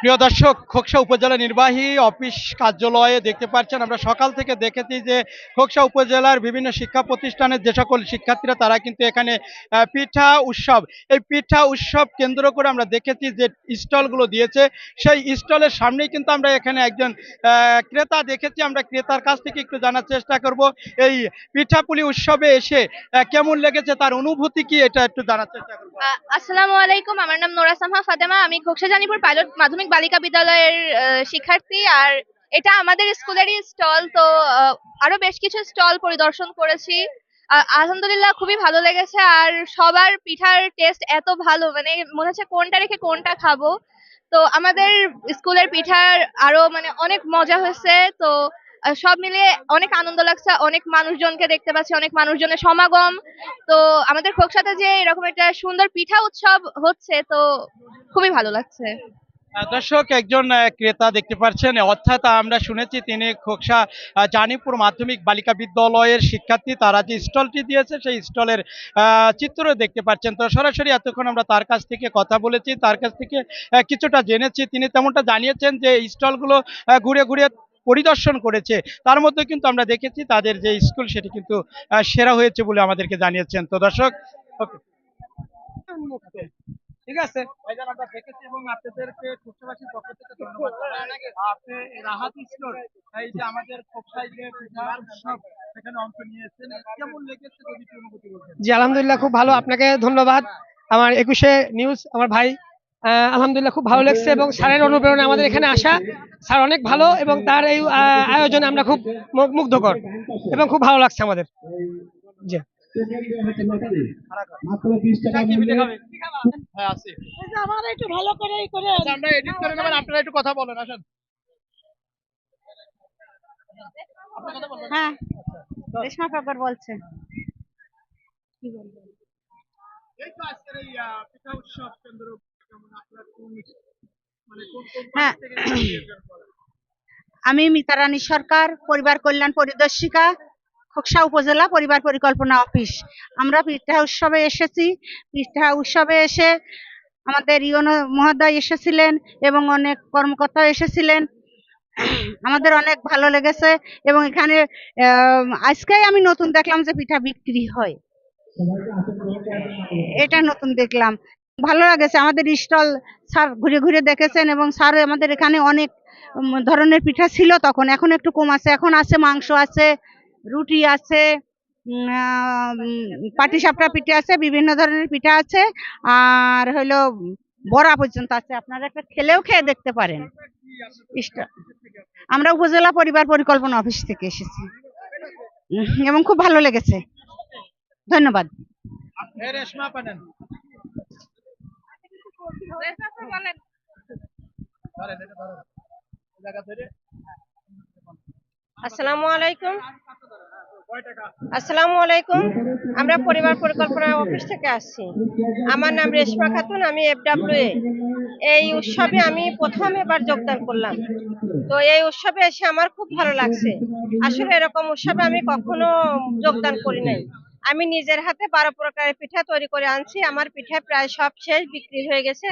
প্রিয় দর্শক, খোকসা উপজেলা নির্বাহী অফিস কার্যালয়ে দেখতে পাচ্ছেন, আমরা সকাল থেকে দেখেছি যে খোকসা উপজেলার বিভিন্ন শিক্ষা প্রতিষ্ঠানের যে সকল শিক্ষার্থীরা, তারা কিন্তু এখানে পিঠা উৎসব, এই পিঠা উৎসব কেন্দ্র করে আমরা দেখেছি যে স্টলগুলো দিয়েছে। সেই স্টলের সামনেই কিন্তু আমরা এখানে একজন ক্রেতা দেখেছি, আমরা ক্রেতার কাছ থেকে একটু জানার চেষ্টা করব। এই পিঠাপুলি উৎসবে এসে কেমন লেগেছে, তার অনুভূতি কি, এটা একটু জানার চেষ্টা করব। আসসালামু আলাইকুম, আমার নাম নোরা সামহা ফাতেমা, আমি খোকসা জানিপুর পাইলট মাধ্যমিক বালিকা বিদ্যালয়ের শিক্ষার্থী আর এটা আমাদের স্কুলেরই স্টল, তো আরও বেশ কিছু স্টল পরিদর্শন করেছি। আলহামদুলিল্লাহ খুবই ভালো লেগেছে আর সবার পিঠার টেস্ট এত ভালো মানে মনে হচ্ছে কোনটা রেখে কোনটা খাব। তো আমাদের স্কুলের পিঠার আরও মানে অনেক মজা হয়েছে, তো সব মিলিয়ে অনেক আনন্দ লাগছে, অনেক মানুষজনকে দেখতে পাচ্ছি, অনেক মানুষজনের সমাগম। তো আমাদের খোকসাতে যে এরকম একটা সুন্দর পিঠা উৎসব হচ্ছে, তো খুবই ভালো লাগছে। দর্শক, একজন ক্রেতা দেখতে পাচ্ছেন, অর্থাৎ আমরা শুনেছি তিনি খোকসা জানিপুর মাধ্যমিক বালিকা বিদ্যালয়ের শিক্ষার্থী, তারা যে স্টলটি দিয়েছে, সেই স্টলের চিত্র দেখতে পাচ্ছেন। তো সরাসরি এতক্ষণ আমরা তার কাছ থেকে কথা বলেছি, তার কাছ থেকে কিছুটা জেনেছি। তিনি তেমনটা জানিয়েছেন যে স্টলগুলো ঘুরে ঘুরে পরিদর্শন করেছে। তার মধ্যে কিন্তু আমরা দেখেছি তাদের যে স্কুল, সেটি কিন্তু সেরা হয়েছে বলে আমাদেরকে জানিয়েছেন। তো দর্শক, ওকে। ঠিক আছে। ভাইজান আমরা দেখেছি এবং আপনাদেরকে খুচরাবাসীর পক্ষ থেকে ধন্যবাদ আপনি রাহাত স্টোর এই যে আমাদের খোকসায় যে পিঠা সেখানে অংশ নিয়েছেন কেমন লেগেছে যদি অনুভূতি বলতেন? জি আলহামদুলিল্লাহ খুব ভালো। আপনাকে ধন্যবাদ। আমার একুশে নিউজ আমার ভাই আলহামদুলিল্লাহ খুব ভালো লেগেছে এবং স্যারের অনুপ্রেরণা আমাদের এখানে আসা স্যার অনেক ভালো এবং তার এই আয়োজনে আমরা খুব মুগ্ধকর এবং খুব ভালো লাগছে আমাদের। জি। হ্যাঁ। আমি মিতারানী সরকার পরিবার কল্যাণ পরিদর্শিকা খোকসা উপজেলা পরিবার পরিকল্পনা অফিস। আমরা পিঠা উৎসবে এসেছি। পিঠা উৎসবে এসে আমাদের ইউনো মহোদয় এসেছিলেন এবং অনেক কর্মকর্তা এসেছিলেন। আমাদের অনেক ভালো লেগেছে এবং এখানে আজকেই আমি নতুন দেখলাম যে পিঠা বিক্রি হয়। এটা নতুন দেখলাম। ভালো লাগেছে। আমাদের স্টল স্যার ঘুরে ঘুরে দেখেছেন এবং স্যার আমাদের এখানে অনেক ধরনের পিঠা ছিল তখন। এখন একটু কম আছে। এখন আছে, মাংস আছে। রুটি আছে পাটিসাপটা পিঠে আছে বিভিন্ন ধরনের পিঠা আছে আর হলো বড়া পর্যন্ত আছে। আপনারা একটা খেলেও খেয়ে দেখতে পারেন। আমরা উপজেলা পরিবার পরিকল্পনা অফিস থেকে এসেছি। এবং খুব ভালো লেগেছে। ধন্যবাদ। এই রেশমা পানেন। ধরেন এটা ধরেন এই জায়গা ধরে আসসালামু আলাইকুম। আসসালামু আলাইকুম। আমরা পরিবার পরিকল্পনা অফিস থেকে আসছি। আমার নাম রেশমা খাতুন, আমি এফডাব্লিউ এই উৎসবে আমি প্রথম এবার যোগদান করলাম। তো এই উৎসবে এসে আমার খুব ভালো লাগছে। আসলে এরকম উৎসবে আমি কখনো যোগদান করি নাই। আমি নিজের হাতে বারো প্রকারের পিঠা তৈরি করে আনছি। আমার পিঠা প্রায় সব শেষ, বিক্রি হয়ে গেছে।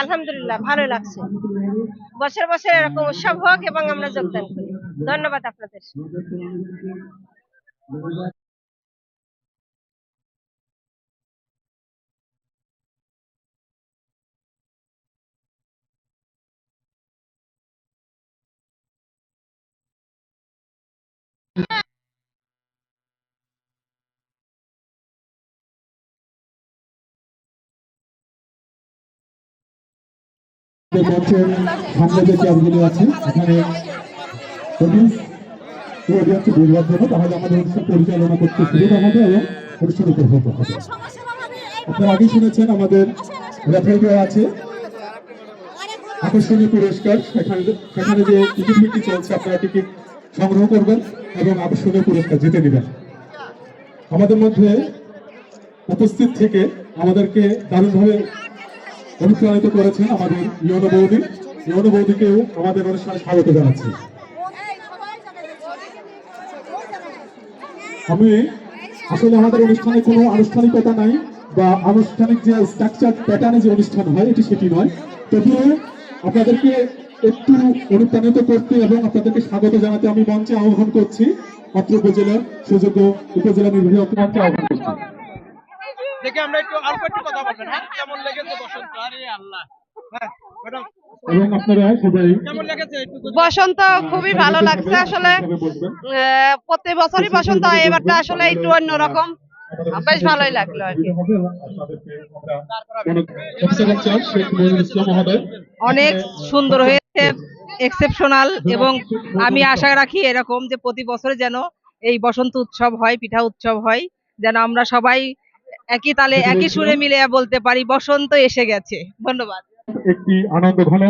আলহামদুলিল্লাহ, ভালো লাগছে। বছর বছর এরকম উৎসব হোক এবং আমরা যোগদান করি। ধন্যবাদ আপনাদের। মঞ্চের সামনে যে আছে এখানে অডিয়েন্স বুঝবার জন্য তাহলে আমাদের অনুষ্ঠান পরিচালনা করতে সুবিধা হবে এবং অনুষ্ঠান উপভোগ হবে আপনারা আগে শুনেছেন আমাদের রেফারি দেওয়া আছে। আকর্ষণীয় পুরস্কার। সেখানে সেখানে যে টিকিট বিক্রি চলছে আপনারা টিকিট সংগ্রহ করবেন এবং আকর্ষণীয় পুরস্কার জিতে নেবেন। আমাদের মধ্যে উপস্থিত থেকে আমাদেরকে দারুণভাবে অনুপ্রাণিত করেছেন আমাদের ইয়নো বৌদি। ইয়নো বৌদিকেও আমাদের অনুষ্ঠানে স্বাগত জানাচ্ছি। আমি আসলে আমাদের অনুষ্ঠানে কোনো আনুষ্ঠানিকতা নাই বা আনুষ্ঠানিক যে স্ট্রাকচার প্যাটার্নে যে অনুষ্ঠান হয়, এটি সেটি নয়। তবুও আপনাদেরকে একটু অনুপ্রাণিত করতে এবং আপনাদেরকে স্বাগত জানাতে আমি মঞ্চে আহ্বান করছি। অত্র উপজেলার সুযোগ্য উপজেলা নির্বাহী মঞ্চে আহ্বান করছি। দেখে আমরা একটু অল্প একটু কথা বলবেন হ্যাঁ? কেমন লেগেছে বসন্ত? আরে আল্লাহ। হ্যাঁ ম্যাডাম বসন্ত খুবই ভালো লাগছে আসলে। প্রতি বছরই বসন্ত হয়, এবারটা আসলে একটু অন্যরকম। বেশ ভালোই লাগল আর অনেক সুন্দর হয়েছে এক্সেপশনাল এবং আমি আশা রাখি এরকম যে প্রতি বছরে যেন এই বসন্ত উৎসব হয়, পিঠা উৎসব হয়, যেন আমরা সবাই একই তালে, একই সুরে মিলে বলতে পারি, বসন্ত এসে গেছে। ধন্যবাদ। একটি আনন্দ ঘন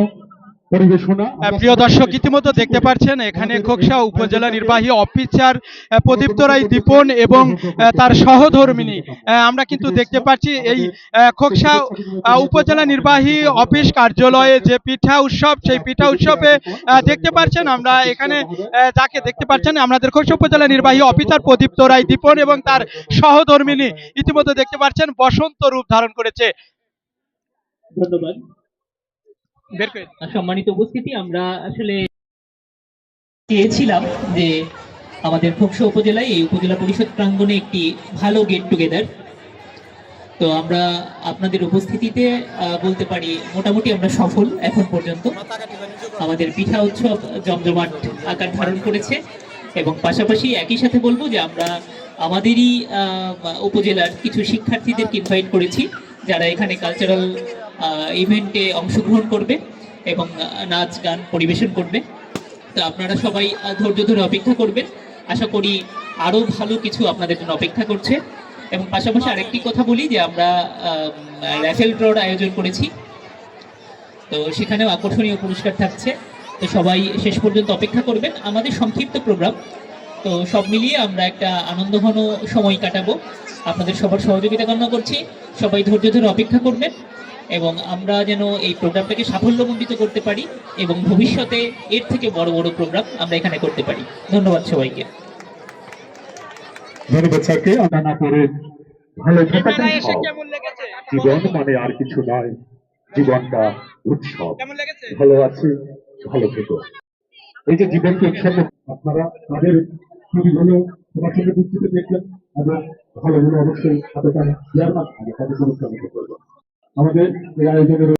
পরিবেশনা আহ, প্রিয় দর্শক ইতিমধ্যে দেখতে পাচ্ছেন এখানে খোকসা উপজেলা নির্বাহী অফিসার আহ, প্রদীপ্ত রায় দীপন এবং তার সহধর্মিনী। আমরা কিন্তু দেখতে পাচ্ছি এই খোকসা উপজেলা নির্বাহী অফিস কার্যালয়ে যে পিঠা উৎসব সেই পিঠা উৎসবে আহ, দেখতে পাচ্ছেন আমরা এখানে যাকে দেখতে পাচ্ছেন আমাদের খোকসা উপজেলা নির্বাহী অফিসার প্রদীপ্ত রায় দীপন এবং তার সহধর্মিনী ইতিমধ্যে দেখতে পাচ্ছেন বসন্ত রূপ ধারণ করেছে। ধন্যবাদ। সম্মানিত উপস্থিতি, আমরা আসলে চেয়েছিলাম যে আমাদের খোকসা উপজেলায়, এই উপজেলা পরিষদ প্রাঙ্গণে একটি ভালো গেট টুগেদার তো আমরা আপনাদের উপস্থিতিতে বলতে পারি মোটামুটি আমরা সফল এখন পর্যন্ত। আমাদের পিঠা উৎসব জমজমাট আকার ধারণ করেছে এবং পাশাপাশি একই সাথে বলব যে আমরা আমাদেরই উপজেলার কিছু শিক্ষার্থীদেরকে ইনভাইট করেছি, যারা এখানে কালচারাল ইভেন্টে অংশগ্রহণ করবে এবং নাচ, গান পরিবেশন করবে। তো আপনারা সবাই ধৈর্য ধরে অপেক্ষা করবেন। আশা করি আরও ভালো কিছু আপনাদের জন্য অপেক্ষা করছে। এবং পাশাপাশি আরেকটি কথা বলি যে আমরা র্যাফেল ড্রর আয়োজন করেছি। তো সেখানেও আকর্ষণীয় পুরস্কার থাকছে। তো সবাই শেষ পর্যন্ত অপেক্ষা করবেন। আমাদের সংক্ষিপ্ত প্রোগ্রাম তো সব মিলিয়ে আমরা একটা আনন্দঘন সময় কাটাবো। আপনাদের সবার সহযোগিতা কামনা করছি। সবাই ধৈর্য ধরে অপেক্ষা করবেন। এবং আমরা যেন এই প্রোগ্রামটাকে সাফল্যমণ্ডিত করতে পারি এবং ভবিষ্যতে এর থেকে বড় বড় প্রোগ্রাম আমরা এখানে করতে পারি। ধন্যবাদ সবাইকে। ধন্যবাদ স্যারকে। না করে ভালো মেলায় এসে কেমন লেগেছে? জীবন মানে আর কিছু নয়। জীবনটা উৎসব। ভালো আছি ভালো থেকো। এই যে জীবনকে উৎসব আপনারা তাদের খুবই ভালো তোমার সঙ্গে বুঝতে দেখলেন এবং ভালো অবশ্যই হাতে তার চেয়ারম্যান থাকে তাদের করবেন আমাদের এই আয়োজনের